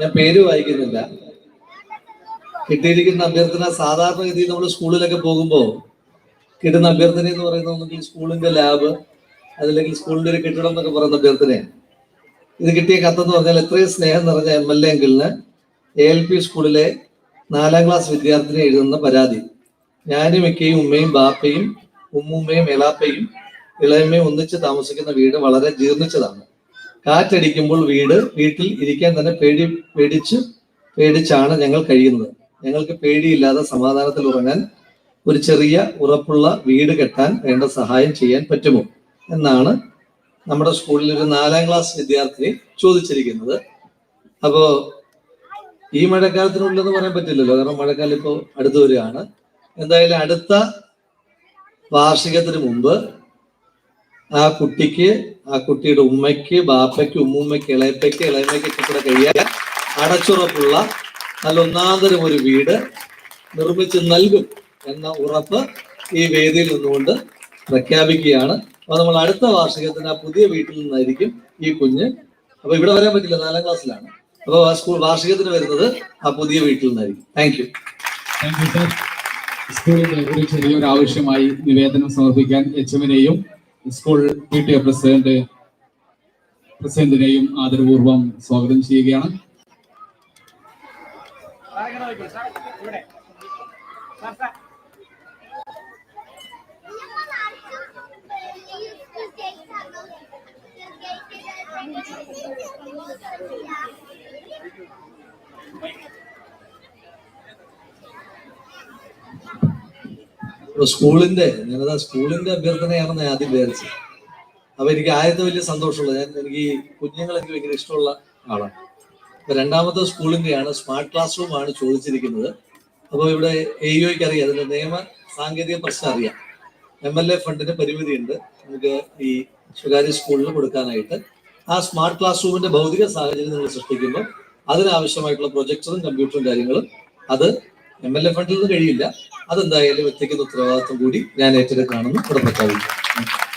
ഞാൻ പേര് വായിക്കുന്നില്ല. കിട്ടിയിരിക്കുന്ന അഭ്യർത്ഥന സാധാരണഗതിയിൽ നമ്മൾ സ്കൂളിലൊക്കെ പോകുമ്പോൾ കിട്ടുന്ന അഭ്യർത്ഥന എന്ന് പറയുന്നത് ഒന്നുകിൽ സ്കൂളിന്റെ ലാബ് അതല്ലെങ്കിൽ സ്കൂളിന്റെ ഒരു കെട്ടിടം എന്നൊക്കെ പറയുന്ന അഭ്യർത്ഥനയാണ് ഇത് കിട്ടിയ കത്തെന്ന് പറഞ്ഞാൽ എത്രയും സ്നേഹം നിറഞ്ഞ എം എൽ എ എങ്കിലിന് എ എൽ പി സ്കൂളിലെ നാലാം ക്ലാസ് വിദ്യാർത്ഥിനി എഴുതുന്ന പരാതി. ഞാനും മിക്കയും ഉമ്മയും ബാപ്പയും ഉമ്മുമ്മയും എളാപ്പയും ഇളയമ്മയും ഒന്നിച്ച് താമസിക്കുന്ന വീട് വളരെ ജീർണിച്ചതാണ്. കാറ്റടിക്കുമ്പോൾ വീട് വീട്ടിൽ ഇരിക്കാൻ തന്നെ പേടി പേടിച്ച് പേടിച്ചാണ് ഞങ്ങൾ കഴിയുന്നത്. ഞങ്ങൾക്ക് പേടിയില്ലാതെ സമാധാനത്തിൽ ഉറങ്ങാൻ ഒരു ചെറിയ ഉറപ്പുള്ള വീട് കെട്ടാൻ വേണ്ട സഹായം ചെയ്യാൻ പറ്റുമോ എന്നാണ് നമ്മുടെ സ്കൂളിൽ ഒരു നാലാം ക്ലാസ് വിദ്യാർത്ഥി ചോദിച്ചിരിക്കുന്നത്. അപ്പോ ഈ മഴക്കാലത്തിനുള്ളതെന്ന് പറയാൻ പറ്റില്ലല്ലോ കാരണം മഴക്കാലം ഇപ്പോൾ അടുത്ത് വരികയാണ്. എന്തായാലും അടുത്ത വാർഷികത്തിന് മുമ്പ് ആ കുട്ടിക്ക് ആ കുട്ടിയുടെ ഉമ്മയ്ക്ക് ബാപ്പയ്ക്ക് ഉമ്മുമ്മയ്ക്ക് ഇളയപ്പയ്ക്ക് ഇളയമ്മയ്ക്ക് കൂടെ കഴിയാൻ അടച്ചുറപ്പുള്ള നല്ല ഒന്നാന്തരം ഒരു വീട് നിർമ്മിച്ച് നൽകും എന്ന ഉറപ്പ് ഈ വേദിയിൽ നിന്നുകൊണ്ട് പ്രഖ്യാപിക്കുകയാണ്. അപ്പൊ നമ്മൾ അടുത്ത വാർഷികത്തിന് ആ പുതിയ വീട്ടിൽ നിന്നായിരിക്കും ഈ കുഞ്ഞ്. അപ്പൊ ഇവിടെ വരാൻ പറ്റില്ല നാലാം ക്ലാസ്സിലാണ്. അപ്പൊ സ്കൂൾ വാർഷികത്തിന് വരുന്നത് ആ പുതിയ വീട്ടിൽ നിന്നായിരിക്കും. താങ്ക് യു സ്കൂളിന് ഒരു ചെറിയൊരു ആവശ്യമായി നിവേദനം സമർപ്പിക്കാൻ H എമ്മിനെയും school P T A president പ്രസിഡന്റിനെയും ആദരപൂർവം സ്വാഗതം ചെയ്യുകയാണ്. ഇപ്പൊ സ്കൂളിന്റെ ഞാനത് സ്കൂളിന്റെ അഭ്യർത്ഥനയാണ് ഞാൻ ആദ്യം വിചാരിച്ചത്. അപ്പൊ എനിക്ക് ആദ്യത്തെ വലിയ സന്തോഷമുള്ള ഞാൻ എനിക്ക് കുഞ്ഞുങ്ങൾ എനിക്ക് ഭയങ്കര ഇഷ്ടമുള്ള ആളാണ്. അപ്പൊ രണ്ടാമത്തെ സ്കൂളിന്റെയാണ് സ്മാർട്ട് ക്ലാസ് റൂം ആണ് ചോദിച്ചിരിക്കുന്നത്. അപ്പോൾ ഇവിടെ എ ഐക്ക് അറിയാം അതിന്റെ നിയമ സാങ്കേതിക പ്രശ്നം അറിയാം. എം എൽ എ ഫണ്ടിന് പരിമിതിയുണ്ട്. നമുക്ക് ഈ സ്വകാര്യ സ്കൂളിൽ കൊടുക്കാനായിട്ട്. ആ സ്മാർട്ട് ക്ലാസ് റൂമിന്റെ ഭൗതിക സാഹചര്യം നിങ്ങൾ സൃഷ്ടിക്കുമ്പോൾ അതിനാവശ്യമായിട്ടുള്ള പ്രൊജക്ടറും കമ്പ്യൂട്ടറും കാര്യങ്ങളും അത് എം എൽ എ ഫണ്ടിൽ നിന്ന് കഴിയില്ല. അതെന്തായാലും എത്തിക്കുന്ന ഉത്തരവാദിത്വം കൂടി ഞാൻ ഏറ്റെടുക്കാണെന്ന് ഇവിടെ പ്രഖ്യാപിക്കും